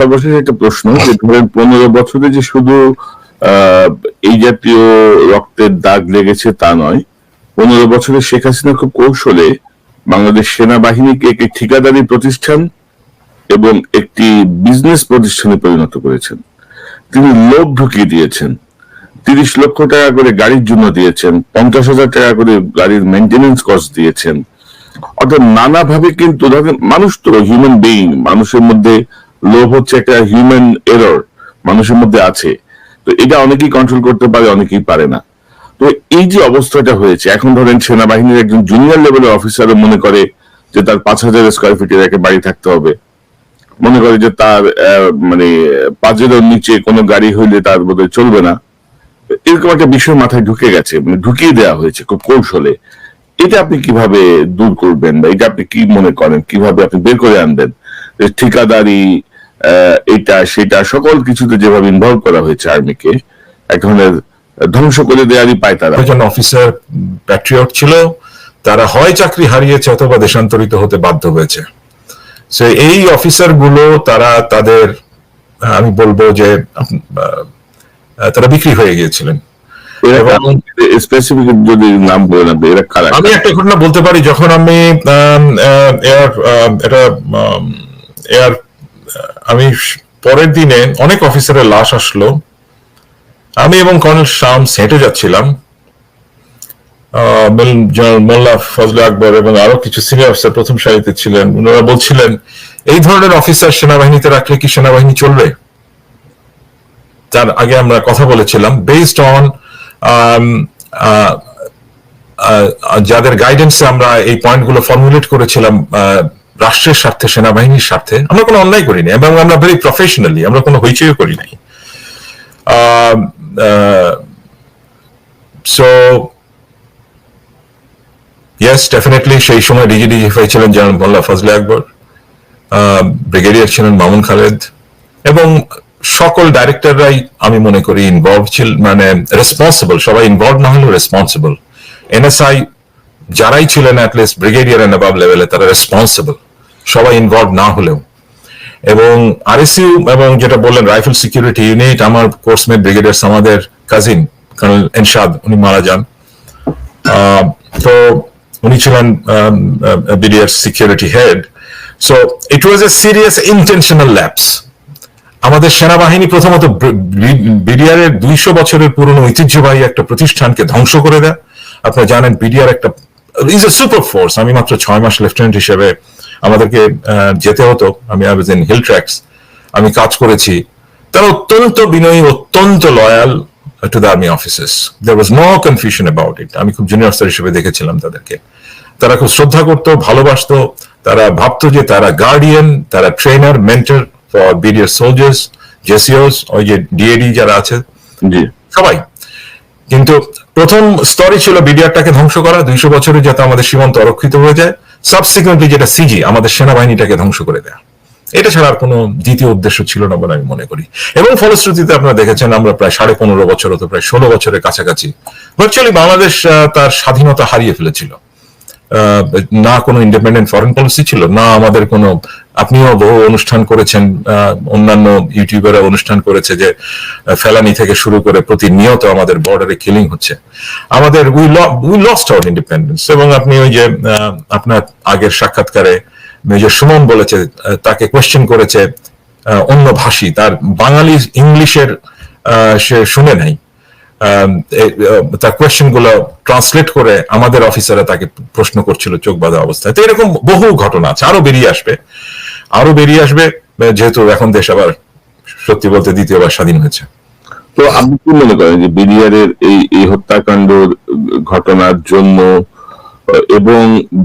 সর্বশেষ একটা প্রশ্ন যে ধরেন পনেরো বছরে যে শুধু এই জাতীয় রক্তের দাগ লেগেছে তা নয়, পনেরো বছরে শেখ হাসিনা খুব কৌশলে বাংলাদেশ সেনাবাহিনীকে একটি ঠিকাদারি প্রতিষ্ঠান এবং একটি বিজনেস প্রতিষ্ঠানে পরিণত করেছেন। তিনি লোভ ঢুকিয়ে দিয়েছেন। তিরিশ লক্ষ টাকা করে গাড়ির জন্য দিয়েছেন, পঞ্চাশ হাজার টাকা করে গাড়ির মেনটেনেন্স কস্ট দিয়েছেন। অর্থাৎ নানাভাবে কিন্তু দেখেন মানুষ তো হিউম্যান বিইং মানুষের মধ্যে লোভ হচ্ছে একটা হিউম্যান এরর মানুষের মধ্যে আছে। তো এটা অনেকেই কন্ট্রোল করতে পারে, অনেকেই পারে না। তো এই যে অবস্থাটা হয়েছে, এখন ধরেন সেনাবাহিনীর একজন জুনিয়র লেভেলের অফিসারও মনে করে যে তার পাঁচ হাজার স্কোয়ার ফিটের একটা বাড়ি থাকতে হবে। মনে করে যে তার মানে পাঁচেরও নিচে কোনো গাড়ি হইলে তার বোধহয় চলবে না। এরকম একটা বিষয় মাথায় ঢুকে গেছে মানে ঢুকিয়ে দেওয়া হয়েছে খুব কৌশলে। এটা আপনি কীভাবে দূর করবেন বা এটা আপনি কি মনে করেন? কীভাবে আপনি বের করে আনবেন? ঠিকাদারি এটা সেটা সকল কিছুতে যেভাবে ইনভলভ করা হয়েছে আর্মিকে এক ধরনের ধ্বংস করে দেওয়ারই পায় তারা। একজন অফিসার প্যাট্রিয়ট ছিল তারা হয় চাকরি হারিয়েছে অথবা দেশান্তরিত হতে বাধ্য হয়েছে। সে এই অফিসারগুলো তারা তাদের আমি বলব যে তারা বিক্রি হয়ে গিয়েছিলেন। স্পেসিফিক যদি নাম বলে না এরা কারা? আমি একটা ঘটনা বলতে পারি যখন আমি এয়ার এটা এয়ার আমি পরের দিনে অনেক অফিসারের লাশ আসলো। আমি এবং কর্নেল শামস হেঁটে যাচ্ছিলাম। মোল্লা ফজলে আকবর এবং আরও কিছু সিনিয়র অফিসার প্রথম সারিতে ছিলেন। ওনারা বলছিলেন এই ধরনের অফিসার সেনাবাহিনীতে রাখলে কি সেনাবাহিনী চলবে? তার আগে আমরা কথা বলেছিলাম বেসড অন যাদের গাইডেন্সে আমরা এই পয়েন্টগুলো ফর্মুলেট করেছিলাম আহ, রাষ্ট্রের স্বার্থে, সেনাবাহিনীর স্বার্থে আমরা কোনো অন্যায় করিনি এবং আমরা ভেরি প্রফেশনালি আমরা কোনো হইচইও করি নাই। সো ইয়েস ডেফিনেটলি সেই সময় ডিজিডিজিএফআই ছিলেন জেনারেল মোল্লা ফজলে আকবর ব্রিগেডিয়ার ছিলেন মামুন খালেদ এবং সকল ডাইরেক্টররাই আমি মনে করি ইনভলভ ছিল মানে রেসপন্সিবল সবাই ইনভলভ না হলেও রেসপন্সিবল এনএসআই যারাই ছিলেন অ্যাটলিস্ট ব্রিগেডিয়ার অ্যান্ড অ্যাবাব লেভেলে তারা রেসপন্সিবল সবাই ইনভলভ না হলেও। এবং আরএসইউ এবং যেটা বললেন রাইফেল সিকিউরিটি ইউনিট, আমার কোর্সমেট ব্রিগেডিয়ার আমাদের কাজিন, কর্নেল এনশাদ, উনি মারা যান। তো উনি ছিলেন BDR security head. So it was a serious intentional lapse আমাদের সেনাবাহিনী প্রথমত বিডিআর এর দুইশো বছরের পুরনো ঐতিহ্যবাহী একটা প্রতিষ্ঠানকে ধ্বংস করে দেয়। আপনারা জানেন বিডিআর একটা ইজ এ সুপার ফোর্স আমি মাত্র ছয় মাস লেফটেন্যান্ট হিসেবে আমাদেরকে যেতে হতো। আমি আই ইন হিল ট্র্যাক্স আমি কাজ করেছি। তারা অত্যন্ত বিনয়ী অত্যন্ত loyal to the army officers there was no confusion about it আমি খুব জুনিয়র স্যার হিসেবে দেখেছিলাম তাদেরকে। তারা খুব শ্রদ্ধা করতো ভালোবাসতো। তারা ভাবতো যে তারা গার্ডিয়ান তারা trainer mentor for BDR soldiers জেসিওস ওই যে ডিএডি যারা আছে। সবাই। কিন্তু প্রথম স্তরে ছিল বিডিআরটাকে ধ্বংস করা, দুইশো বছরে যাতে আমাদের সীমান্ত অরক্ষিত হয়ে যায়। সাবসিকুয়েন্টলি যেটা সিজি আমাদের সেনাবাহিনীটাকে ধ্বংস করে দেয়া। এটা ছাড়া আর কোনো দ্বিতীয় উদ্দেশ্য ছিল না বলে আমি মনে করি। এবং ফলশ্রুতিতে আপনারা দেখেছেন আমরা প্রায় সাড়ে পনেরো বছর হতো প্রায় ষোলো বছরের কাছাকাছি ভার্চুয়ালি বাংলাদেশ তার স্বাধীনতা হারিয়ে ফেলেছিল। না কোনো ইন্ডিপেন্ডেন্ট ফরেন পলিসি ছিল, না আমাদের কোনো, আপনিও বহু অনুষ্ঠান করেছেন অন্যান্য ইউটিউবাররা অনুষ্ঠান করেছে যে ফেলানি থেকে শুরু করে প্রতিনিয়ত আমাদের বর্ডারে কিলিং হচ্ছে। আমাদের we we lost our independence এবং আপনি ওই যে আপনার আগের সাক্ষাৎকারে মেজর সুমন বলেছে তাকে কোয়েশ্চেন করেছে অন্য ভাষী, তার বাঙালি ইংলিশের সে শুনে নাই। তার কোয়েশ্চেনগুলো ট্রান্সলেট করে আমাদের অফিসাররা তাকে প্রশ্ন করছিল চোখ বাঁধা অবস্থায়। তো এরকম বহু ঘটনা আছে, আরও বেরিয়ে আসবে, আরও বেরিয়ে আসবে যেহেতু এখন দেশ আবার সত্যি বলতে দ্বিতীয়বার স্বাধীন হয়েছে। তো আপনি কি মনে করেন যে বিডিআরের এই এই হত্যাকাণ্ড ঘটনার জন্য এবং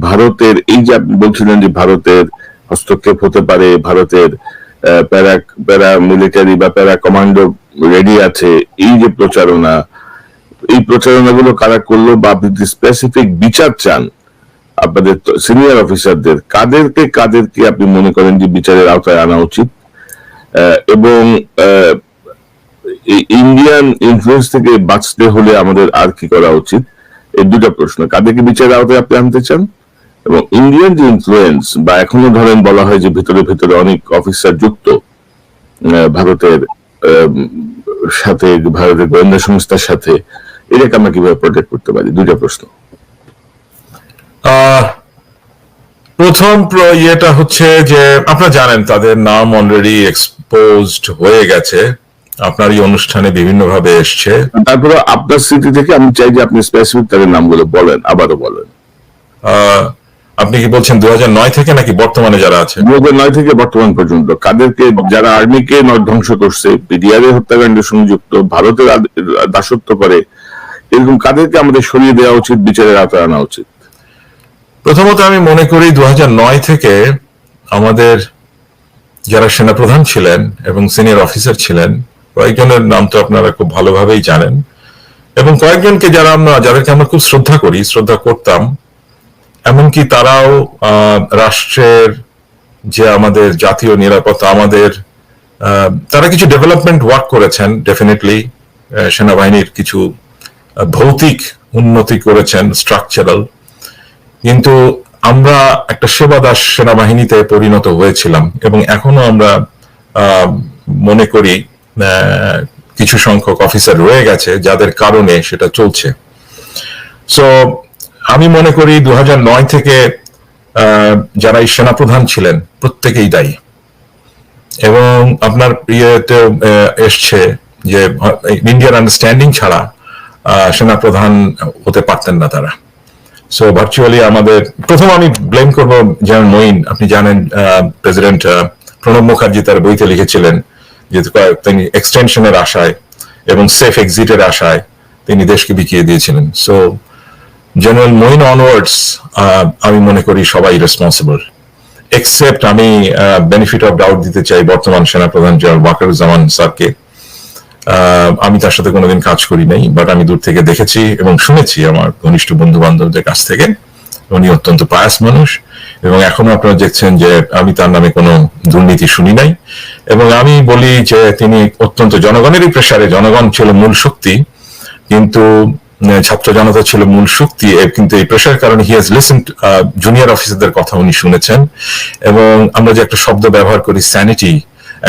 ভারতের এই যে আপনি বলছিলেন যে ভারতের হস্তক্ষেপ হতে পারে, ভারতের প্যারা প্যারা মিলিটারি বা প্যারা কমান্ডো রেডি আছে এই যে প্রচারণা, এই প্রচারণাগুলো কারা করল বা আপনি স্পেসিফিক বিচার চান আপনাদের সিনিয়র অফিসারদের কাদেরকে কাদেরকে আপনি মনে করেন যে বিচারের আওতায় আনা উচিত? এবং ইন্ডিয়ান ইনফ্লুয়েন্স থেকে বাঁচতে হলে আমাদের আর কি করা উচিত? এই দুটা প্রশ্ন। কাদেরকে বিচারের আওতায় আপনি আনতে চান? এবং ইন্ডিয়ান যে ইনফ্লুয়েন্স বা এখনও ধরেন বলা হয় যে ভিতরে ভিতরে অনেক অফিসার যুক্ত ভারতের সাথে ভারতের গোয়েন্দা সংস্থার সাথে এটাকে আমরা কীভাবে প্রোটেক্ট করতে পারি? দুইটা প্রশ্ন। প্রথম প্র- ইয়েটা হচ্ছে যে আপনারা জানেন তাদের নাম অলরেডি এক্সপোজড হয়ে গেছে। আপনার এই অনুষ্ঠানে বিভিন্ন ভাবে এসছে। তারপরে আপনার স্মৃতি থেকে আমি চাই যে আপনি স্পেসিফিক তাদের নামগুলো বলেন আবারও বলেন। আহ, আপনি কি বলছেন দু নয় থেকে নাকি বর্তমানে যারা আছে? দু নয় থেকে বর্তমান পর্যন্ত। কাদেরকে যারা আর্মিকে ধ্বংস করছে পিডিআর হত্যাকাণ্ডের সঙ্গে যুক্ত ভারতের দাসত্ব করে এরকম কাদেরকে আমাদের সরিয়ে দেওয়া উচিত বিচারের আওতায় আনা উচিত? প্রথমত আমি মনে করি দু নয় থেকে আমাদের যারা সেনাপ্রধান ছিলেন এবং সিনিয়র অফিসার ছিলেন কয়েকজনের নাম তো আপনারা খুব ভালোভাবেই জানেন এবং কয়েকজনকে যারা আমরা যাদেরকে আমরা খুব শ্রদ্ধা করি শ্রদ্ধা করতাম এমনকি তারাও রাষ্ট্রের যে আমাদের জাতীয় নিরাপত্তা, আমাদের তারা কিছু ডেভেলপমেন্ট ওয়ার্ক করেছেন ডেফিনেটলি সেনাবাহিনীর কিছু ভৌতিক উন্নতি করেছেন স্ট্রাকচারাল কিন্তু আমরা একটা সেবাদাস সেনাবাহিনীতে পরিণত হয়েছিলাম এবং এখনও আমরা মনে করি কিছু সংখ্যক অফিসার রয়ে গেছে, যাদের কারণে সেটা চলছে। সো আমি মনে করি দু থেকে যারা এই সেনাপ্রধান ছিলেন, প্রত্যেকেই দায়ী। এবং আপনার ইয়েতে এসছে যে, ইন্ডিয়ান আন্ডারস্ট্যান্ডিং ছাড়া সেনাপ্রধান হতে পারতেন না তারা। সো ভার্চুয়ালি আমাদের, প্রথম আমি ব্লেম করব যেমন মঈন, আপনি জানেন প্রেসিডেন্ট প্রণব মুখার্জি তার বইতে লিখেছিলেন যে, তিনি এক্সটেনশনের আশায় এবং সেফ এক্সিটের আশায় তিনি দেশকে বিকিয়ে দিয়েছিলেন। সো জেনারেল মঈন অনওয়ার্ডস আমি মনে করি সবাই রেসপন্সিবল এক্সেপ্ট আমি বেনিফিট অফ ডাউট দিতে চাই বর্তমান সেনাপ্রধান জেনারেল ওয়াকারুজ্জামান স্যারকে। আহ, আমি তার সাথে কোনোদিন কাজ করি নাই বাট আমি দূর থেকে দেখেছি এবং শুনেছি আমার ঘনিষ্ঠ বন্ধু বান্ধবদের কাছ থেকে। উনি অত্যন্ত পায়াস মানুষ এবং এখনও আপনারা দেখছেন যে আমি তার নামে কোনো দুর্নীতি শুনি নাই। এবং আমি বলি যে তিনি অত্যন্ত জনগণেরই প্রেসারে জনগণ ছিল মূল শক্তি। কিন্তু ছাত্র জনতা ছিল মূল শক্তি কিন্তু এই প্রেশার কারণে হি হ্যাজ লিসেন জুনিয়র অফিসারদের কথা উনি শুনেছেন। এবং আমরা যে একটা শব্দ ব্যবহার করি স্যানিটি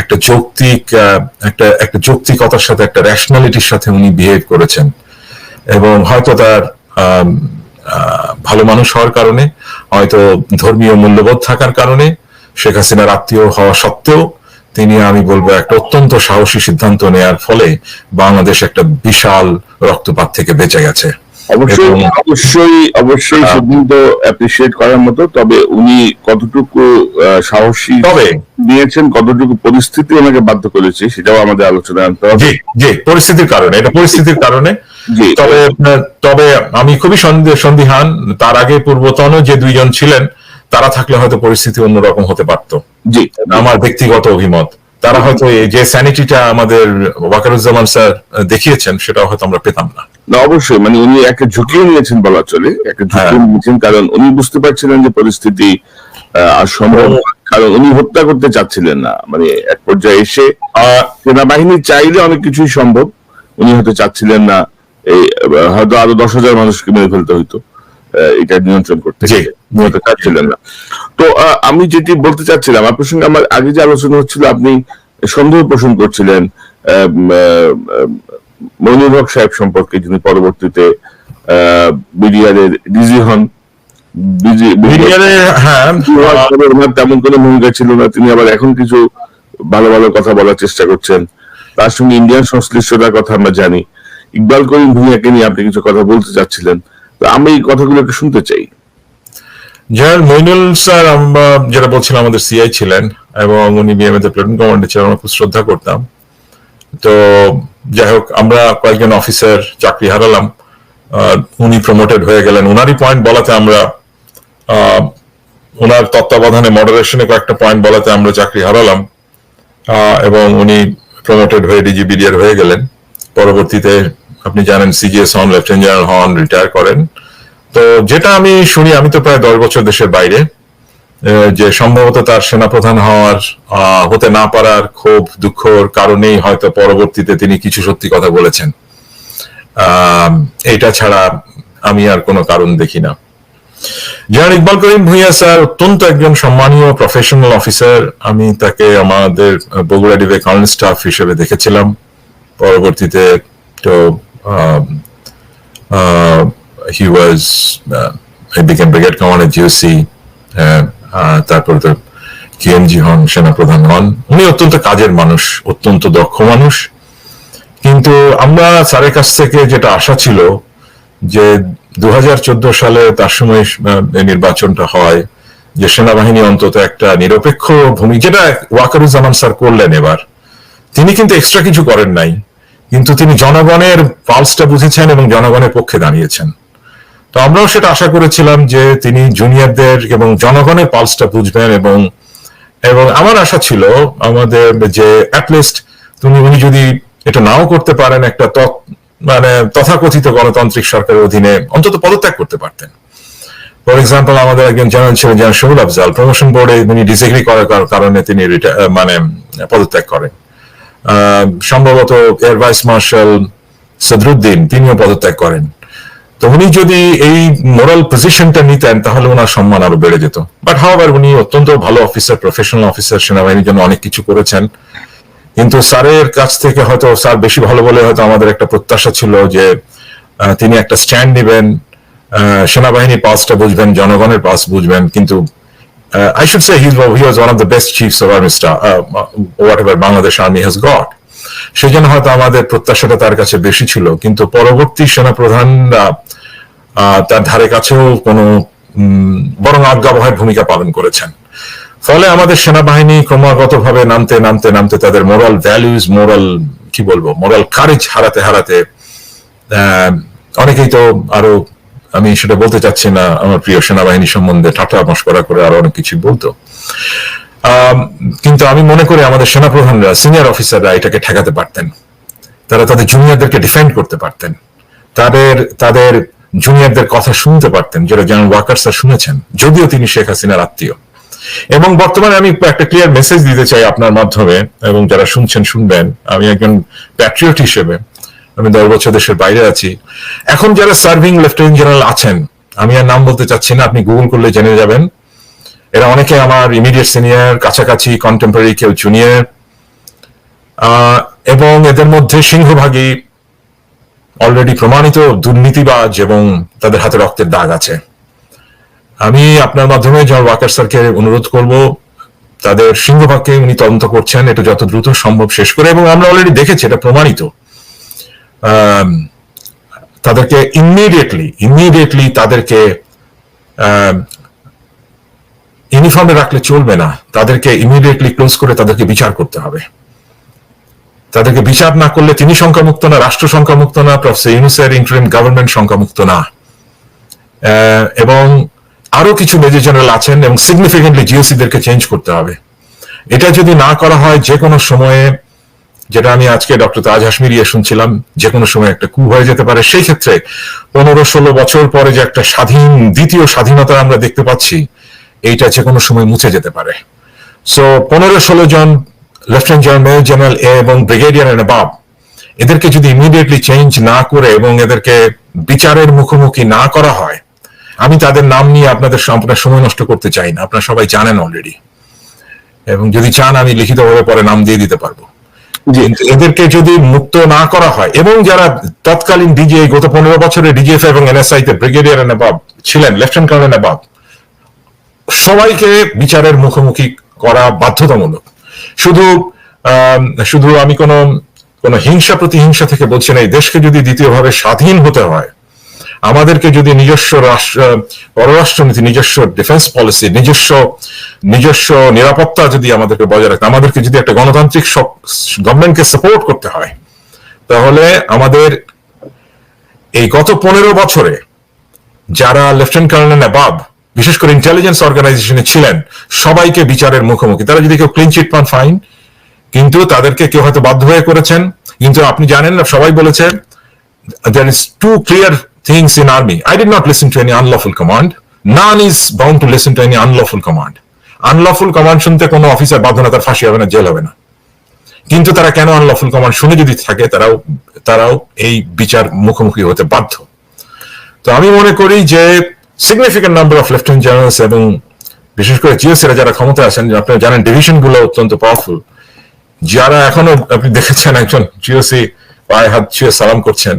একটা যৌক্তিক একটা একটা যৌক্তিকতার সাথে, একটা র্যাশনালিটির সাথে উনি বিহেভ করেছেন। এবং হয়তো তার ভালো মানুষ হওয়ার কারণে, হয়তো ধর্মীয় মূল্যবোধ থাকার কারণে, শেখ হাসিনার আত্মীয় হওয়া সত্ত্বেও তিনি আমি বলব একটা অত্যন্ত সাহসী সিদ্ধান্ত নেয়ার ফলে বাংলাদেশ একটা বিশাল রক্তপাত থেকে বেঁচে গেছে। অবশ্যই অবশ্যই অবশ্যই সিদ্ধান্ত অ্যাপ্রিসিয়েট করার মতো তবে উনি কতটুকু সাহসী তবে নিয়েছেন কতটুকু পরিস্থিতি ওনাকে বাধ্য করেছে সেটাও আমাদের আলোচনায় আনতে হবে। জি পরিস্থিতির কারণে এটা পরিস্থিতির কারণে। জি। তবে তবে আমি খুবই সন্দেহ- সন্দিহান তার আগে পূর্বতন যে দুইজন ছিলেন তারা থাকলে হয়তো পরিস্থিতি অন্যরকম হতে পারত। জি। আমার ব্যক্তিগত অভিমত। তারা হয়তো যে স্যানিটিটা আমাদের ওয়াকারুজ্জামান স্যার দেখিয়েছেন সেটা হয়তো আমরা পেতাম না। না অবশ্যই। মানে উনি একটা ঝুঁকিও নিয়েছেন বলা চলে। একটা ঝুঁকি হ্যাঁ। নিয়েছেন কারণ উনি বুঝতে পারছিলেন যে পরিস্থিতি সম্ভব কারণ উনি হত্যা করতে চাচ্ছিলেন না। মানে এক পর্যায়ে এসে সেনাবাহিনী চাইলে অনেক কিছুই সম্ভব। উনি হয়তো চাচ্ছিলেন না এই হয়তো আরও দশ হাজার মানুষকে মেরে ফেলতে হইতো। এটা নিয়ন্ত্রণ করতে জি। চাচ্ছিলেন না। তো আমি যেটি বলতে চাচ্ছিলাম আপনার সঙ্গে আমার আগে যে আলোচনা হচ্ছিল আপনি সন্দেহ পোষণ করছিলেন মনির হক সাহেব সম্পর্কে যিনি পরবর্তীতে বিডিআর এর ডিজি হন। হ্যাঁ। তেমন কোনো ভূমিকা ছিল না। তিনি আবার এখন কিছু ভালো ভালো কথা বলার চেষ্টা করছেন। তার সঙ্গে ইন্ডিয়ান সংশ্লিষ্টতার কথা আমরা জানি। ইকবাল করিম ভূঁইয়াকে নিয়ে আপনি কিছু কথা বলতে চাচ্ছিলেন। আমি এই কথাগুলো একটু শুনতে চাই। জেনারেল মইনুল স্যার, আমরা যেটা বলছিলাম, আমাদের সিআই ছিলেন এবং উনি বিএমএ তে প্লেটুন কমান্ডার ছিলেন, আমরা খুব শ্রদ্ধা করতাম। তো যাই হোক, আমরা কয়েকজন অফিসার চাকরি হারালাম। উনি প্রমোটেড হয়ে গেলেন। ওনারই পয়েন্ট বলাতে আমরা ওনার তত্ত্বাবধানে মডারেশনে কয়েকটা পয়েন্ট বলাতে আমরা চাকরি হারালাম। এবং উনি প্রমোটেড হয়ে ডিজিবিডিআর হয়ে গেলেন। পরবর্তীতে আপনি জানেন সিজিএস হন লেফটেন্যান্ট জেনারেল হন রিটায়ার করেন। তো যেটা আমি শুনি, আমি তো প্রায় দশ বছর দেশের বাইরে যে সম্ভবত তার সেনাপ্রধান হওয়ার হতে না পারার ক্ষোভ, দুঃখর কারণেই হয়তো পরবর্তীতে তিনি কিছু সত্যি কথা বলেছেন। এটা ছাড়া আমি আর কোনো কারণ দেখি না। জেনারেল ইকবাল করিম ভুঁইয়া স্যার, অত্যন্ত একজন সম্মানীয় প্রফেশনাল অফিসার আমি তাকে আমাদের বগুড়া ডিবে কর্নেল স্টাফ হিসেবে দেখেছিলাম। পরবর্তীতে তো he was became brigade commander GOC তারপর তো কিএমজি হন সেনাপ্রধান হন। উনি অত্যন্ত কাজের মানুষ, অত্যন্ত দক্ষ মানুষ। কিন্তু আমরা স্যারের কাছ থেকে যেটা আশা ছিল যে দু হাজার চোদ্দ সালে তার সময় নির্বাচনটা হয়, যে সেনাবাহিনী অন্তত একটা নিরপেক্ষ ভূমি, যেটা ওয়াকারুজ্জামান স্যার করলেন এবার, তিনি কিন্তু এক্সট্রা কিছু করেন নাই। কিন্তু তিনি জনগণের পালসটা বুঝেছেন এবং জনগণের পক্ষে দাঁড়িয়েছেন। তো আমরাও সেটা আশা করেছিলাম যে তিনি জুনিয়রদের এবং জনগণের পালসটা বুঝবেন এবং এবং আমার আশা ছিল আমাদের যে অ্যাটলিস্ট তুমি, উনি যদি এটা নাও করতে পারেন একটা তৎ- মানে তথাকথিত গণতান্ত্রিক সরকারের অধীনে, অন্তত পদত্যাগ করতে পারতেন। ফর এক্সাম্পল আমাদের একজন জেনারেল ছিলেন জেনারেল শহুল আফজাল। প্রমোশন বোর্ডে উনি ডিসএগ্রি করার কারণে তিনি মানে পদত্যাগ করেন। সম্ভবত এয়ার ভাইস মার্শাল সদরুদ্দিন, তিনিও পদত্যাগ করেন। তো উনি যদি এই মোরাল পজিশনটা নিতেন, তাহলে ওনার সম্মান আরও বেড়ে যেত। বাট হাওয়ার উনি অত্যন্ত ভালো অফিসার প্রফেশনাল অফিসার সেনাবাহিনীর জন্য অনেক কিছু করেছেন। কিন্তু স্যারের কাছ থেকে হয়তো, স্যার বেশি ভালো বলে হয়তো আমাদের একটা প্রত্যাশা ছিল যে তিনি একটা স্ট্যান্ড নেবেন সেনাবাহিনীর পাসটা বুঝবেন, জনগণের পাস বুঝবেন, কিন্তু I should say he he was one of the best chiefs of army star what ever Bangladesh army has got সেই জন্য হয়তো আমাদের প্রত্যাশাটা তার কাছে বেশি ছিল কিন্তু পরবর্তী সেনাপ্রধানরা আহ, তার ধারে কাছেও কোনো বরং আজ্ঞাবহের ভূমিকা পালন করেছেন। ফলে আমাদের সেনাবাহিনী ক্রমাগতভাবে নামতে নামতে নামতে তাদের মোরাল ভ্যালুজ মোরাল কি বলব মোরাল কারেজ হারাতে হারাতে অনেকেই তো আরও আমি সেটা বলতে চাচ্ছি না, আমার প্রিয় সেনাবাহিনী সম্বন্ধে ঠাট্টা মস্করা করে আরও অনেক কিছু বলতো। কিন্তু আমি মনে করি আমাদের সেনাপ্রধানরা সিনিয়র অফিসাররা এটাকে ঠেকাতে পারতেন। তারা তাদের জুনিয়রদেরকে ডিফেন্ড করতে পারতেন। তাদের তাদের জুনিয়রদের কথা শুনতে পারতেন, যেটা জেনারেল ওয়াকার স্যার শুনেছেন, যদিও তিনি শেখ হাসিনার আত্মীয়। এবং বর্তমানে আমি একটা ক্লিয়ার মেসেজ দিতে চাই আপনার মাধ্যমে, এবং যারা শুনছেন শুনবেন, আমি একজন প্যাট্রিয়ট হিসেবে আমি দশ বছর দেশের বাইরে আছি। এখন যারা সার্ভিং লেফটেন্যান্ট জেনারেল আছেন, আমি আর নাম বলতে চাচ্ছি না, আপনি গুগল করলে জেনে যাবেন। এরা অনেকে আমার ইমিডিয়েট সিনিয়র কাছাকাছি কন্টেম্পোরারি কেউ জুনিয়র এবং এদের মধ্যে সিংহভাগই অলরেডি প্রমাণিত দুর্নীতিবাজ এবং তাদের হাতে রক্তের দাগ আছে। আমি আপনার মাধ্যমে জন ওয়াকার স্যারকে অনুরোধ করব, তাদের সিংহভাগকে উনি তদন্ত করছেন, এটা যত দ্রুত সম্ভব শেষ করে, এবং আমরা অলরেডি দেখেছি, এটা প্রমাণিত। তাদেরকে ইমিডিয়েটলি ইমিডিয়েটলি তাদেরকে ইউনিফর্মে রাখলে চলবে না। তাদেরকে ইমিডিয়েটলি ক্লোজ করে তাদেরকে বিচার করতে হবে। তাদেরকে বিচার না করলে তিনি সংখ্যামুক্ত না, রাষ্ট্র সংখ্যামুক্ত না প্রফেসর ইউনুসের ইন্টারিম গভর্নমেন্ট সংখ্যামুক্ত না। এবং আরও কিছু মেজর জেনারেল আছেন এবং সিগনিফিকেন্টলি জিওসি দেরকে চেঞ্জ করতে হবে। এটা যদি না করা হয়, যে কোনো সময়ে যেটা আমি আজকে ডক্টর তাজ হাসমির ইয়ে শুনছিলাম যে কোনো সময় একটা কু হয়ে যেতে পারে। সেই ক্ষেত্রে পনেরো ষোলো বছর পরে যে একটা স্বাধীন, দ্বিতীয় স্বাধীনতা আমরা দেখতে পাচ্ছি, এইটা যে কোনো সময় মুছে যেতে পারে। সো পনেরো ষোলো জন লেফটেন্যান্ট জেনারেল জেনারেল এবং ব্রিগেডিয়ার এন্ড বাব এদেরকে যদি ইমিডিয়েটলি চেঞ্জ না করে এবং এদেরকে বিচারের মুখোমুখি না করা হয়, আমি তাদের নাম নিয়ে আপনাদের আপনার সময় নষ্ট করতে চাই না। আপনারা সবাই জানেন অলরেডি এবং যদি চান, আমি লিখিতভাবে পরে নাম দিয়ে দিতে পারব। এদেরকে যদি মুক্ত না করা হয়, এবং যারা তৎকালীন ডিজে গত পনেরো বছরে ডিজিএফ এবং এনএসআই তে ব্রিগেডিয়ার নাবাব ছিলেন লেফটেন্যান্ট কর্নেল নাবাব সবাইকে বিচারের মুখোমুখি করা বাধ্যতামূলক। শুধু শুধু আমি কোন কোন হিংসা প্রতিহিংসা থেকে বলছি না, এই দেশকে যদি দ্বিতীয়ভাবে স্বাধীন হতে হয় আমাদেরকে যদি নিজস্ব রাষ্ট্র পররাষ্ট্রনীতি, নিজস্ব ডিফেন্স পলিসি নিজস্ব নিজস্ব নিরাপত্তা যদি আমাদেরকে বজায় রাখতে, আমাদেরকে যদি একটা গণতান্ত্রিক গভর্নমেন্টকে সাপোর্ট করতে হয়, তাহলে আমাদের এই গত পনেরো বছরে যারা লেফটেন্যান্ট কর্নেল নাবাব বিশেষ করে ইন্টেলিজেন্স অর্গানাইজেশনে ছিলেন, সবাইকে বিচারের মুখোমুখি। তারা যদি কেউ ক্লিন চিট পান ফাইন কিন্তু তাদেরকে কেউ হয়তো বাধ্য হয়ে করেছেন। কিন্তু আপনি জানেন না, সবাই বলেছে, there is two clear things in army. I did not listen to any unlawful command. None is bound to listen to any unlawful command. Unlawful command শুনতে কোনো অফিসার বাধ্য না, তার ফাঁসি হবে না, জেল হবে না কিন্তু তারা কেন আনলফুল কমান্ড শুনে যদি থাকে, তারাও তারাও এই বিচার মুখোমুখি হতে বাধ্য তো আমি মনে করি যে significant number of lieutenant generals এবং বিশেষ করে জিওসিরা যারা ক্ষমতা আছেন, আপনারা জানেন ডিভিশনগুলো অত্যন্ত পাওয়ারফুল যারা এখনও আপনি দেখেছেন একজন জিওসি পায়ে হাত ছুঁয়ে সালাম করছেন,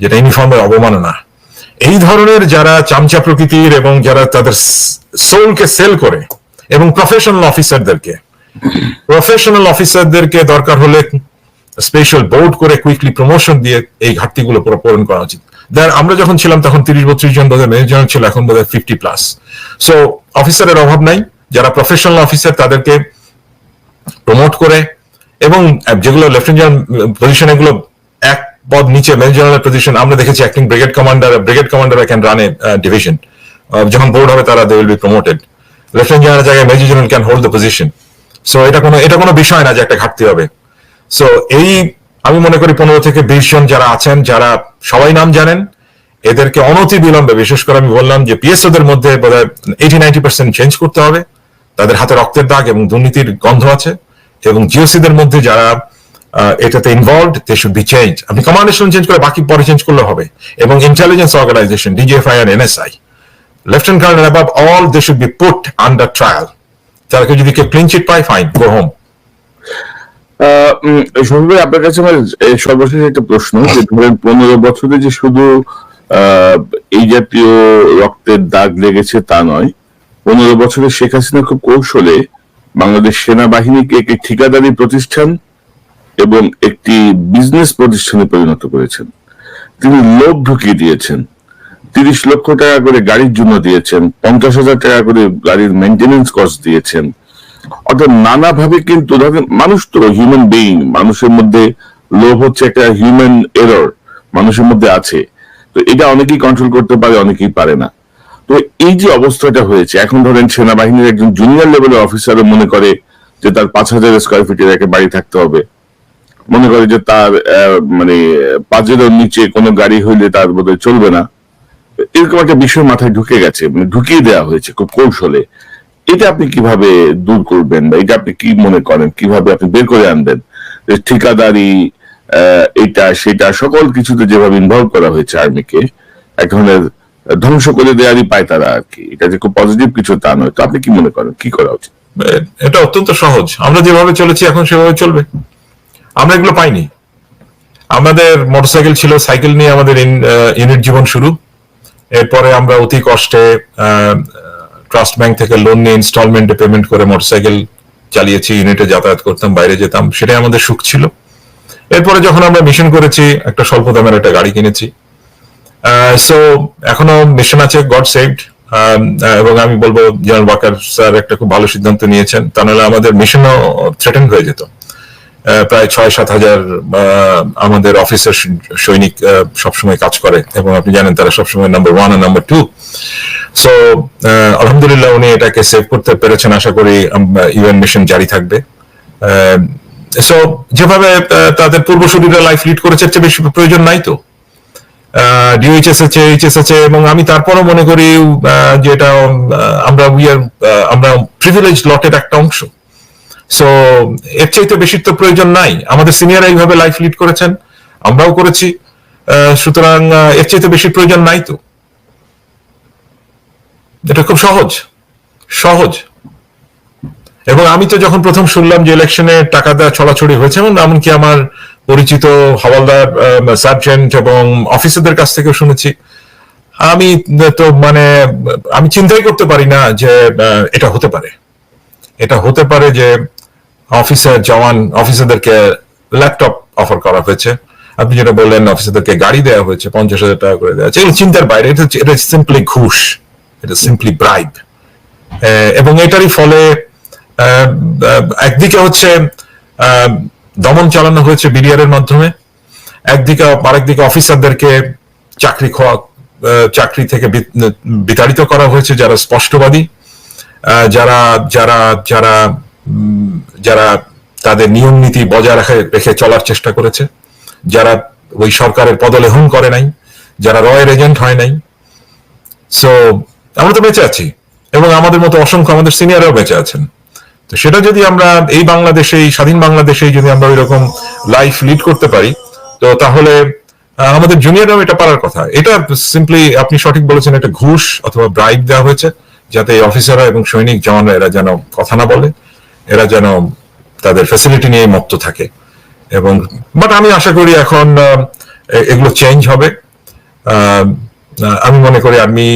যেটা ইউনিফর্মের অবমাননা এই ধরনের যারা চামচা প্রকৃতির এবং যারা তাদের সোলকে সেল করে এবং প্রফেশনাল অফিসারদেরকে প্রফেশনাল অফিসারদেরকে দরকার হলে স্পেশাল বোর্ড করে কুইকলি প্রমোশন দিয়ে এই ঘাটতিগুলো পুরো পূরণ করা উচিত। আমরা যখন ছিলাম তখন তিরিশ, বত্রিশ জন বোধহয় মেজর ছিল, এখন বোধহয় ফিফটি প্লাস সো অফিসারের অভাব নাই, যারা প্রফেশনাল অফিসার তাদেরকে প্রমোট করে এবং যেগুলো লেফটেন্যান্ট পজিশন এগুলো পদ নিচে মেজর জেনারেল পজিশন আমরা দেখেছি acting brigade commander brigade commander can run a division যখন বোর্ড হবে তারা they will be promoted lieutenant general জায়গায় major general can hold the position so এটা কোনো এটা কোনো বিষয় না যে একটা ঘাটতি হবে. সো এই আমি মনে করি পনেরো থেকে বিশ জন যারা আছেন, যারা সবাই নাম জানেন, এদেরকে অনতি বিলম্বে, বিশেষ করে আমি বললাম যে পিএসওদের মধ্যে বোধহয় এইটি নাইনটি পার্সেন্ট চেঞ্জ করতে হবে। তাদের হাতে রক্তের দাগ এবং দুর্নীতির গন্ধ আছে। এবং জিওসিদের মধ্যে যারা এটাতে involve they should be change আপনি কমান্ডেশন চেঞ্জ করে বাকি পরে চেঞ্জ করলে হবে। এবং intelligence organisation DGFI R NSI lieutenant colonel above all they should be put under trial তারা যদি কেউ ক্লিন চিট পায় ফাইন গো হোম সবাই আপনার কাছে আমার সর্বশেষ একটা প্রশ্ন যে ধরেন পনেরো বছরে যে শুধু এই জাতীয় রক্তের দাগ লেগেছে তা নয়, পনেরো বছরে শেখ হাসিনা খুব কৌশলে বাংলাদেশ সেনাবাহিনীকে একটি ঠিকাদারি প্রতিষ্ঠান এবং একটি বিজনেস প্রতিষ্ঠানে পরিণত করেছেন। তিনি লোভ ঢুকিয়ে দিয়েছেন। তিরিশ লক্ষ টাকা করে গাড়ির জন্য দিয়েছেন, পঞ্চাশ হাজার টাকা করে গাড়ির মেনটেনেন্স কস্ট দিয়েছেন। অর্থাৎ নানাভাবে কিন্তু ধরেন, মানুষ তো হিউম্যান বিইং মানুষের মধ্যে লোভ হচ্ছে একটা হিউম্যান এরর মানুষের মধ্যে আছে। তো এটা অনেকেই কন্ট্রোল করতে পারে, অনেকেই পারে না। তো এই যে অবস্থাটা হয়েছে, এখন ধরেন সেনাবাহিনীর একজন জুনিয়র লেভেলের অফিসারও মনে করে যে তার পাঁচ হাজার স্কোয়ার ফিটের একটা বাড়ি থাকতে হবে। মনে করে যে তার মানে পাঁচেরও নিচে কোনো গাড়ি হইলে তার বোধহয় চলবে না। এরকম একটা বিষয় মাথায় ঢুকে গেছে মানে ঢুকিয়ে দেওয়া হয়েছে খুব কৌশলে। এটা আপনি কীভাবে দূর করবেন বা এটা আপনি কি মনে করেন? কীভাবে আপনি বের করে আনবেন? ঠিকাদারি এটা, সেটা, সকল কিছুতে যেভাবে ইনভলভ করা হয়েছে আর্মিকে, এক ধরনের ধ্বংস করে দেওয়ারই পায় তারা আর কি। এটা যে খুব পজিটিভ কিছু তা নয়। তো আপনি কি মনে করেন? কি করা উচিত? এটা অত্যন্ত সহজ। আমরা যেভাবে চলেছি, এখন সেভাবে চলবে। আমরা এগুলো পাইনি। আমাদের মোটরসাইকেল ছিল, সাইকেল নিয়ে আমাদের ইউনিট জীবন শুরু। এরপরে আমরা অতি কষ্টে ট্রাস্ট ব্যাংক থেকে লোন নিয়ে ইনস্টলমেন্টে পেমেন্ট করে মোটরসাইকেল চালিয়েছি ইউনিটে যাতায়াত করতাম, বাইরে যেতাম, সেটাই আমাদের সুখ ছিল। এরপরে যখন আমরা মিশন করেছি, একটা স্বল্প দামের একটা গাড়ি কিনেছি। সো এখনও মিশন আছে গড সেভড এবং আমি বলব, জেনারেল ওয়াকার স্যার একটা খুব ভালো সিদ্ধান্ত নিয়েছেন। তা নাহলে আমাদের মিশনও থ্রেটেন হয়ে যেত। প্রায় ছয় সাত হাজার আমাদের অফিসার সৈনিক সবসময় কাজ করে এবং আপনি জানেন তারা সবসময় নাম্বার ওয়ান আর নাম্বার টু সো আলহামদুলিল্লাহ উনি এটাকে সেভ করতে পেরেছেন আশা করি ইউএন মিশন জারি থাকবে। সো যেভাবে তাদের পূর্বসূরীরা লাইফ লিড করেছে চেয়ে বেশি প্রয়োজন নাই তো। ডিএইচএস আছে এইচএস আছে এবং আমি তারপরও মনে করি আহ, যে এটা আমরা উই আর আমরা প্রিভিলেজ লটের একটা অংশ। সো এর চাইতে বেশি তো প্রয়োজন নাই। আমাদের সিনিয়র এইভাবে লাইফ লিড করেছেন, আমরাও করেছি। সুতরাং এর চাইতে বেশি প্রয়োজন নাই তো। এটা খুব সহজ সহজ। এবং আমি তো যখন প্রথম শুনলাম যে ইলেকশনে টাকা দেওয়া ছড়াছড়ি হয়েছে, এবং এমনকি আমার পরিচিত হওয়ালদার সার্জেন্ট এবং অফিসারদের কাছ থেকেও শুনেছি, আমি তো মানে আমি চিন্তাই করতে পারি না যে এটা হতে পারে। এটা হতে পারে যে অফিসার জওয়ান অফিসারদেরকে ল্যাপটপ অফার করা হয়েছে। আপনি যেটা বললেন অফিসারদেরকে গাড়ি দেওয়া হয়েছে, পঞ্চাশ হাজার টাকা করে দেওয়া হয়েছে। এগুলো চিন্তার বাইরে, এটা এটা সিম্পলি ঘুষ, এটা সিম্পলি ব্রাইব এবং এটারই ফলে একদিকে হচ্ছে দমন চালানো হয়েছে বিডিআর এর মাধ্যমে। একদিকে, আরেকদিকে অফিসারদেরকে চাকরি খাওয়া চাকরি থেকে বিতাড়িত করা হয়েছে যারা স্পষ্টবাদী। যারা যারা যারা যারা তাদের নিয়ম নীতি বজায় রাখে, রেখে চলার চেষ্টা করেছে, যারা ওই সরকারের পদলেহন করে নাই, যারা রয়ের এজেন্ট হয় নাই। সো আমরা তো বেঁচে আছি, এবং আমাদের মতো অসংখ্য আমাদের সিনিয়ররাও বেঁচে আছেন। তো সেটা যদি আমরা এই বাংলাদেশে, এই স্বাধীন বাংলাদেশে যদি আমরা ওই রকম লাইফ লিড করতে পারি, তো তাহলে আমাদের জুনিয়ররাও এটা পারার কথা। এটা সিম্পলি আপনি সঠিক বলেছেন, এটা ঘুষ অথবা ব্রাইব দেওয়া হয়েছে, যাতে অফিসাররা এবং সৈনিক জওয়ানরা এরা যেন কথা না বলে। এরা যেন তাদের ফ্যাসিলিটি নিয়ে মুক্ত থাকে। এবং বাট আমি আশা করি এখন এগুলো চেঞ্জ হবে। আমি মনে করি আমি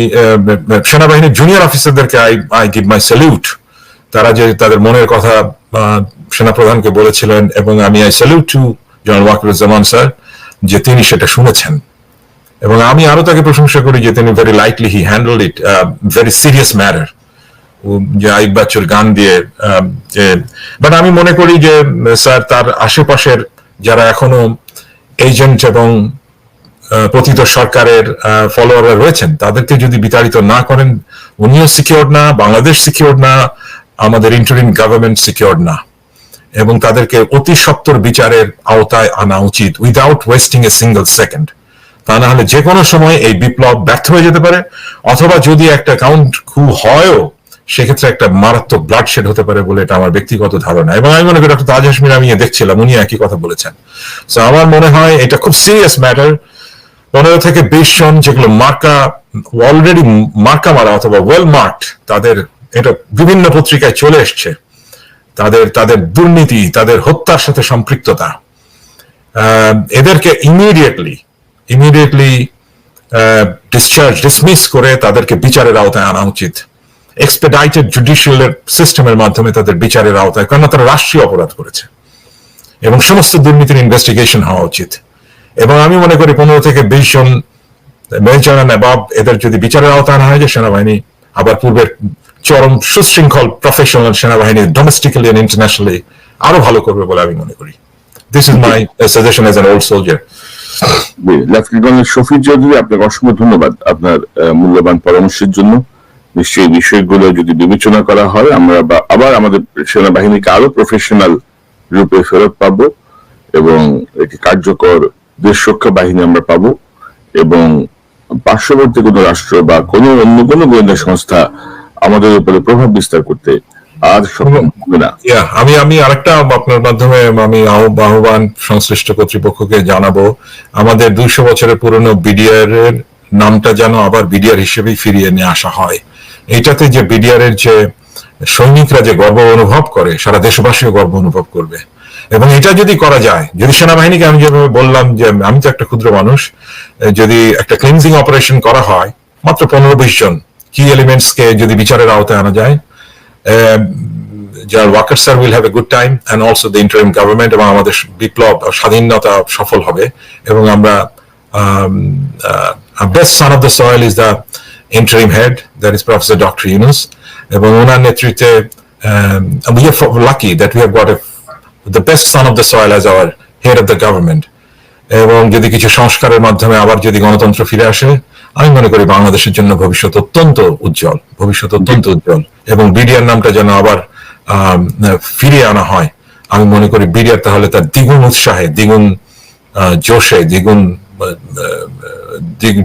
সেনাবাহিনীর junior অফিসারদেরকে I I give my salute তারা যে তাদের মনের কথা সেনাপ্রধানকে বলেছিলেন এবং আমি I salute to general Wakeruzzaman sir যে তিনি সেটা শুনেছেন। এবং আমি আরও তাকে প্রশংসা করি যে তিনি very lightly he handle it very serious matter যে আইক বাচ্চুর গান দিয়ে যে বাট আমি মনে করি যে, স্যার, তার আশেপাশের যারা এখনও এজেন্ট এবং পতিত সরকারের ফলোয়াররা রয়েছেন, তাদেরকে যদি বিতাড়িত না করেন, উনিও সিকিউর না, বাংলাদেশ সিকিউর না, আমাদের ইন্টারিম গভর্নমেন্ট সিকিউর না। এবং তাদেরকে অতি সত্তর বিচারের আওতায় আনা উচিত without wasting a single second তা না হলে যে কোনো সময় এই বিপ্লব ব্যর্থ হয়ে যেতে পারে, অথবা যদি একটা কাউন্ট কু হয়ও সেক্ষেত্রে একটা মারাত্মক ব্লাড শেড হতে পারে বলে এটা আমার ব্যক্তিগত ধারণা। এবং আমি মনে করি ডক্টর তাজ হাসমিন আমি দেখছিলাম, উনি একই কথা বলেছেন। তো আমার মনে হয় এটা খুব সিরিয়াস ম্যাটার পনেরো থেকে বিশ জন যেগুলো মার্কা অলরেডি মার্কা মারা অথবা ওয়েল মার্কড তাদের এটা বিভিন্ন পত্রিকায় চলে এসছে। তাদের তাদের দুর্নীতি, তাদের হত্যার সাথে সম্পৃক্ততা। এদেরকে ইমিডিয়েটলি ইমিডিয়েটলি ডিসচার্জ ডিসমিস করে তাদেরকে বিচারের আওতায় আনা উচিত। এক্সপেডাইটেড জুডিশিয়াল সিস্টেমের মাধ্যমে তাদের বিচারের আওতায় কারণ তারা রাষ্ট্রীয় অপরাধ করেছে। এবং সমস্ত দুর্নীতির ইনভেস্টিগেশন হওয়া উচিত। এবং আমি মনে করি পনেরো থেকে বিশ জন এদের যদি বিচারের হয়, যে সেনাবাহিনী আবার পূর্বের চরম সুশৃঙ্খল প্রফেশনাল সেনাবাহিনী ডোমেস্টিক্যালি এন্ড ইন্টারন্যাশনালি আরও ভালো করবে বলে আমি মনে করি। This is my suggestion as an old soldier lieutenant Shafiq Chowdhury, আপনাকে অসংখ্য ধন্যবাদ আপনার মূল্যবান পরামর্শের জন্য। নিশ্চয়ই বিষয়গুলো যদি বিবেচনা করা হয়, আমরা আবার আমাদের সেনাবাহিনীকে আরও প্রফেশনাল রূপে ফেরত পাবো এবং একটি কার্যকর দেশ রক্ষা বাহিনী আমরা পাব এবং পার্শ্ববর্তী কোনো রাষ্ট্র বা কোনো অন্য কোনো গোয়েন্দা সংস্থা আমাদের উপরে প্রভাব বিস্তার করতে আর আমি আমি আরেকটা আপনার মাধ্যমে আমি আহ্ব- আহ্বান সংশ্লিষ্ট কর্তৃপক্ষকে জানাব। আমাদের দুইশো বছরের পুরনো বিডিআর এর নামটা যেন আবার বিডিআর হিসেবেই ফিরিয়ে নিয়ে আসা হয়। এইটাতে যে বিডিআর এর যে সৈনিকরা যে গর্ব অনুভব করে, সারা দেশবাসীও গর্ব অনুভব করবে। এবং এটা যদি করা যায়, যদি সেনাবাহিনীকে আমি যেভাবে বললাম যে আমি তো একটা ক্ষুদ্র মানুষ যদি একটা ক্লিনজিং অপারেশন করা হয়, মাত্র পনেরো বিশ জন কি এলিমেন্টস কে যদি বিচারের আওতায় আনা যায় যার worker sir will have a good time and also the interim government এবং আমাদের বিপ্লব, স্বাধীনতা সফল হবে, এবং আমরা best son of the soil is the interim head that is professor doctor Yunus এবং ওনার নেতৃত্বে we are lucky that we have got a the best son of the soil as our head of the government এবং যদি কিছু সংস্কারের মাধ্যমে আবার যদি গণতন্ত্র ফিরে আসে আমি মনে করি বাংলাদেশের জন্য ভবিষ্যৎ অত্যন্ত উজ্জ্বল ভবিষ্যৎ অত্যন্ত উজ্জ্বল। এবং বিডিআর নামটা যেন আবার আম, ফিরিয়ে আনা হয় আমি মনে করি বিডিআর তাহলে তার দ্বিগুণ উৎসাহে দ্বিগুণ জোশে দ্বিগুণ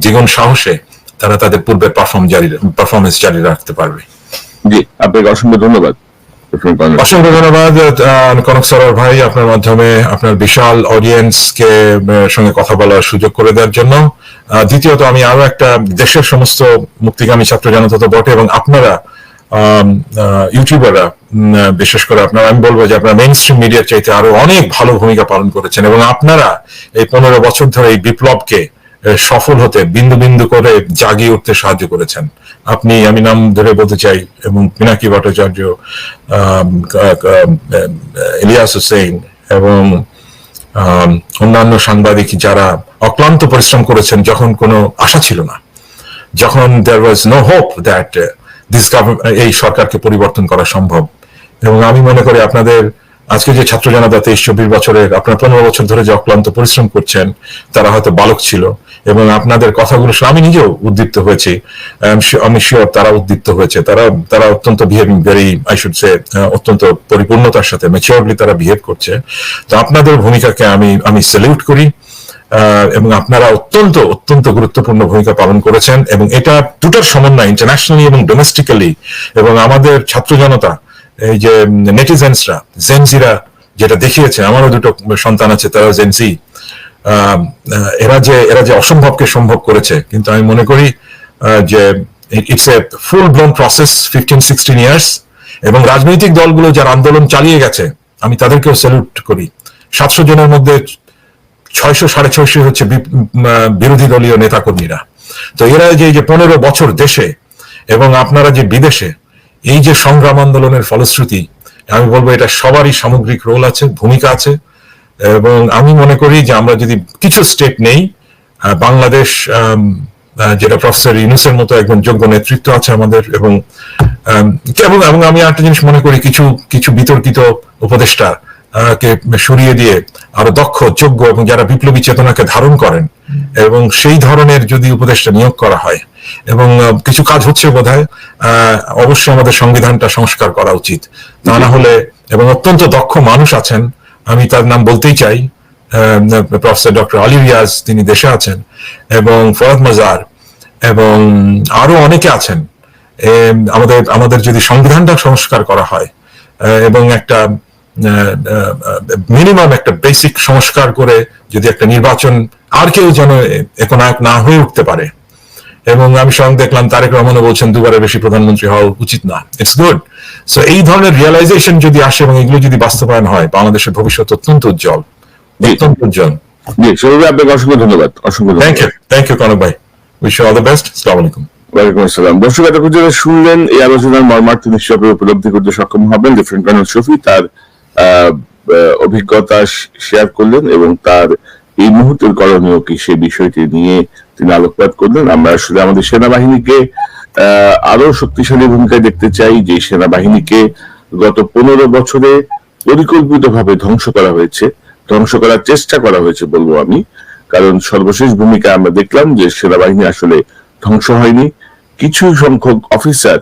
দ্বিগুণ সাহসে তারা তাদের পূর্বের পারফর্ম জারি পারফরমেন্স জারি রাখতে পারবে। জি আপনাকে অসংখ্য ধন্যবাদ। অসংখ্য ধন্যবাদ কনক সরোয়ার ভাই আপনার মাধ্যমে আপনার বিশাল অডিয়েন্স কে সঙ্গে কথা বলার সুযোগ করে দেওয়ার জন্য। দ্বিতীয়ত আমি আরও একটা দেশের সমস্ত মুক্তিগামী ছাত্র জনতা তো বটে এবং আপনারা ইউটিউবাররা বিশেষ করে আপনারা আমি বলব যে আপনারা মেইন স্ট্রিম মিডিয়ার চাইতে আরও অনেক ভালো ভূমিকা পালন করেছেন এবং আপনারা এই পনেরো বছর ধরে এই বিপ্লবকে সফল হতে, বিন্দু বিন্দু করে জাগিয়ে উঠতে সাহায্য করেছেন। আপনি, আমি নাম ধরে বলতে চাই, এবং পিনাকি ভট্টাচার্য ইলিয়াস হোসেন এবং অন্যান্য সাংবাদিক যারা অক্লান্ত পরিশ্রম করেছেন, যখন কোনো আশা ছিল না, যখন there was no hope that this এই সরকারকে পরিবর্তন করা সম্ভব। এবং আমি মনে করি আপনাদের আজকে যে ছাত্র জনতা তেইশ চব্বিশ বছরের, আপনার পনেরো বছর ধরে যে অক্লান্ত পরিশ্রম করছেন, তারা হয়তো বালক ছিল এবং আপনাদের কথাগুলো আমি নিজেও উদ্দীপ্ত হয়েছি। আমি শিওর তারা উদ্দীপ্ত হয়েছে। তারা তারা অত্যন্ত behaving very I should say অত্যন্ত পরিপূর্ণতার সাথে ম্যাচিওরলি তারা বিহেভ করছে। তো আপনাদের ভূমিকাকে আমি আমি স্যালিউট করি এবং আপনারা অত্যন্ত অত্যন্ত গুরুত্বপূর্ণ ভূমিকা পালন করেছেন এবং এটা দুটার সমন্বয় ইন্টারন্যাশনালি এবং ডোমেস্টিক্যালি এবং আমাদের ছাত্র জনতা এই যে নেটিজেন্সরা জেনজিরা যেটা দেখিয়েছে, আমারও দুটো সন্তান আছে তারা জেনজি এরা যে এরা যে অসম্ভবকে সম্ভব করেছে, কিন্তু আমি মনে করি যে it's a full blown process fifteen sixteen years এবং রাজনৈতিক দলগুলো যারা আন্দোলন চালিয়ে গেছে, আমি তাদেরকেও স্যালুট করি। সাতশো জনের মধ্যে ছয়শো, সাড়ে ছয়শো হচ্ছে বিরোধী দলীয় নেতাকর্মীরা। তো এরা যে পনেরো বছর দেশে, এবং আপনারা যে বিদেশে এই যে সংগ্রাম আন্দোলনের ফলশ্রুতি আমি বলব এটা সবারই সামগ্রিক রোল আছে ভূমিকা আছে এবং আমি মনে করি যে আমরা যদি কিছু স্টেপ নেই বাংলাদেশ যেটা প্রফেসর ইউনুসের মতো একজন যোগ্য নেতৃত্ব আছে আমাদের এবং এবং এবং আমি একটা জিনিস মনে করি কিছু কিছু বিতর্কিত উপদেষ্টা কে সরিয়ে দিয়ে আরও দক্ষ যোগ্য এবং যারা বিপ্লবী চেতনাকে ধারণ করেন এবং সেই ধরনের যদি উপদেষ্টা নিয়োগ করা হয় এবং কিছু কাজ হচ্ছে বোধ হয় অবশ্যই আমাদের সংবিধানটা সংস্কার করা উচিত। তা না হলে, এবং অত্যন্ত দক্ষ মানুষ আছেন, আমি তার নাম বলতেই চাই প্রফেসর ডক্টর রিয়াজ, তিনি দেশে আছেন, এবং ফরাদ মাজার, এবং আরও অনেকে আছেন। আমাদের আমাদের যদি সংবিধানটা সংস্কার করা হয় এবং একটা মিনিমাম একটা বেসিক সংস্কার করে যদি একটা নির্বাচন আর কেউ যেন একনায়ক না হয়ে উঠতে পারে এবং আমি স্বয়ং দেখলাম তারেক রহমানও বলছেন দুবারের বেশি প্রধানমন্ত্রী হওয়া উচিত না। ইটস গুড সো এই ধরনের রিয়েলাইজেশন যদি আসে এবং এগুলো যদি বাস্তবায়ন হয় বাংলাদেশের ভবিষ্যৎ অত্যন্ত উজ্জ্বল। অত্যন্ত উজ্জ্বল। জি সৌরভ আপনাকে অসংখ্য ধন্যবাদ। অসংখ্য thank you thank you Kanak ভাই। উইশ অল দ্য বেস্ট আসসালামু আলাইকুম ওয়ালাইকুম আসসালাম। দর্শক এতক্ষণ যারা শুনলেন এই আলোচনার মর্মার্থ উপলব্ধি করতে সক্ষম হবেন লেফটেন্যান্ট কর্নেল শফি তার অভিজ্ঞতা শেয়ার করলেন এবং তার এই মুহূর্তের করণীয় কি সে বিষয়টি নিয়ে তিনি আলোকপাত করলেন। আমরা আসলে আমাদের সেনাবাহিনীকে আরও শক্তিশালী ভূমিকায় দেখতে চাই, যে সেনাবাহিনীকে গত পনেরো বছরে পরিকল্পিতভাবে ধ্বংস করা হয়েছে। ধ্বংস করার চেষ্টা করা হয়েছে বলব আমি। কারণ সর্বশেষ ভূমিকা আমরা দেখলাম যে সেনাবাহিনী আসলে ধ্বংস হয়নি। কিছু সংখ্যক অফিসার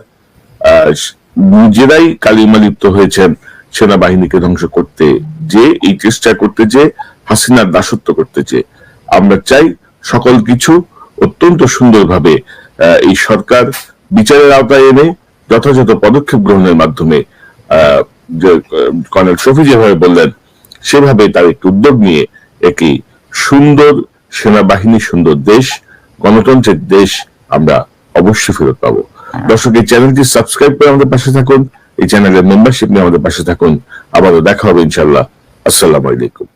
নিজেরাই কালিমা লিপ্ত হয়েছেন সেনাবাহিনীকে ধ্বংস করতে যে, এই চেষ্টা করতে যে, হাসিনার দাসত্ব করতে যে। আমরা চাই সকল কিছু অত্যন্ত সুন্দরভাবে এই সরকার বিচারের আওতায় এনে যথাযথ পদক্ষেপ গ্রহণের মাধ্যমে কর্নেল শফি যেভাবে বললেন, সেভাবে তার একটি উদ্যোগ নিয়ে একটি সুন্দর সেনাবাহিনী, সুন্দর দেশ, গণতন্ত্রের দেশ আমরা অবশ্যই ফেরত পাবো। দর্শক, এই চ্যানেলটি সাবস্ক্রাইব করে আমাদের পাশে থাকুন। এই চ্যানেলের মেম্বারশিপ নিয়ে আমাদের পাশে থাকুন। আবারও দেখা হবে ইনশাল্লাহ আসসালামু আলাইকুম।